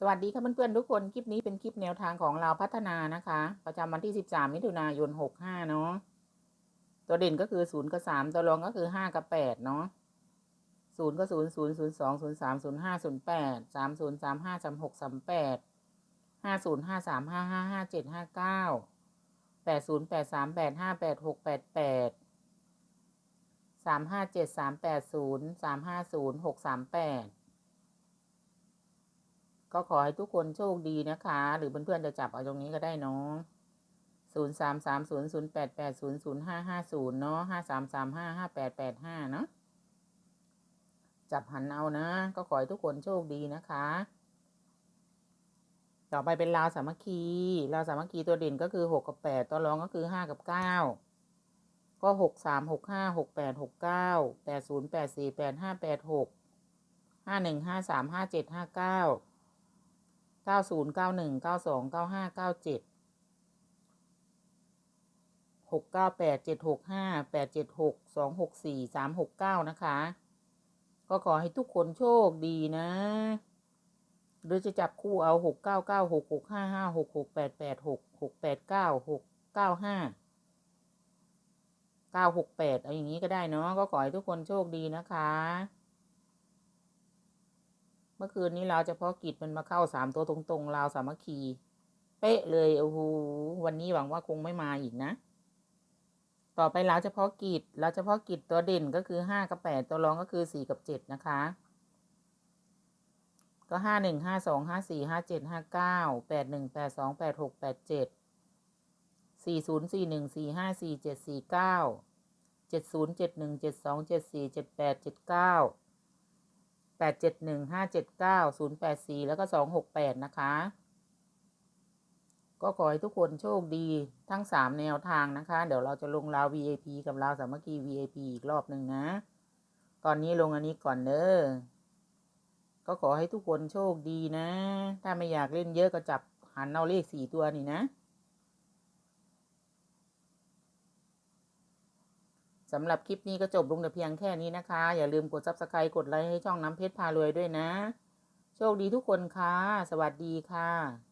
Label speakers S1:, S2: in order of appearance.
S1: สวัสดีค่ะเพื่อนๆทุกคน คลิปนี้เป็นคลิปแนวทางของเราพัฒนานะคะ ประจำวันที่ 13 มิถุนายน 65 เนาะตัวเด่นก็คือ 0 กับ 3 ตัวรองก็คือ 5 กับ 8 เนาะ0ก็ 0 0 0 2 0 3 0 5 0 8 3 0 3 5 3 6 3 8 5 0 5 3 5 5 5 7 5 9 8 0 8 3 8 5 8 6 8 8 3 5 7 3 8 0 3 5 0 6 3 8 ก็ขอให้ทุกคนโชคดีนะคะ หรือเพื่อนๆจะจับเอาตรงนี้ก็ได้เนาะศูนย์สามสามศูนย์ศูนย์แปดแปดศูนย์ศูนย์ห้าห้าศูนย์เนาะห้าสามสามห้าห้าแปดแปดห้าเนาะจับหันเอานะ ก็ขอให้ทุกคนโชคดีนะคะ ต่อไปเป็นลาวสามัคคีลาวสามัคคีตัวเด่นก็คือหกกับแปดตัวรองก็คือห้ากับเก้าก็หกสามหกห้าหกแปดหกเก้าแปดศูนย์แปดสี่แปดห้าแปดหกห้าหนึ่งห้าสามห้าเจ็ดห้าเก้า เก้าศูนย์เก้าหนึ่งเก้าสองเก้าห้าเก้าเจ็ดหกเก้าแปดเจ็ดหกห้าแปดเจ็ดหกสองหกสี่สามหกเก้านะคะ ก็ขอให้ทุกคนโชคดีนะ หรือจะจับคู่เอาหกเก้าเก้าหกหกห้าห้าหกหกแปดแปดหกหกแปดเก้าหกเก้าห้าเก้าหกแปดเอาอย่างนี้ก็ได้เนาะก็ขอให้ทุกคนโชคดีนะคะ เมื่อคืนนี้เราเฉพาะกิจมันมาเข้าสามตัวตรงๆราวสามัคคี เป๊ะเลยโอ้โหวันนี้หวังว่าคงไม่มาอีกนะ ต่อไปเราเฉพาะกิจเราเฉพาะกิจตัวเด่นก็คือห้ากับแปดตัวรองก็คือสี่กับเจ็ดนะคะ ก็ห้าหนึ่งห้าสองห้าสี่ห้าเจ็ดห้าเก้าแปดหนึ่งแปดสองแปดหกแปดเจ็ดสี่ศูนย์สี่หนึ่งสี่ห้าสี่เจ็ดสี่เก้าเจ็ดศูนย์เจ็ดหนึ่งเจ็ดสองเจ็ดสี่เจ็ดแปดเจ็ดเก้า แปดเจ็ดหนึ่งห้าเจ็ดเก้าศูนย์แปดสี่แล้วก็สองหกแปดนะคะ ก็ขอให้ทุกคนโชคดีทั้งสามแนวทางนะคะ เดี๋ยวเราจะลงราว VIP กับราวสามัคคี VIP อีกรอบหนึ่งนะ ตอนนี้ลงอันนี้ก่อนเด้อก็ขอให้ทุกคนโชคดีนะ ถ้าไม่อยากเล่นเยอะก็จับหันเอาเลขสี่ตัวนี่นะ สำหรับคลิปนี้ก็จบลงแต่เพียงแค่นี้นะคะ อย่าลืมกด subscribe กดไลค์ให้ช่องน้ำเพชรพารวยด้วยนะ โชคดีทุกคนค่ะ สวัสดีค่ะ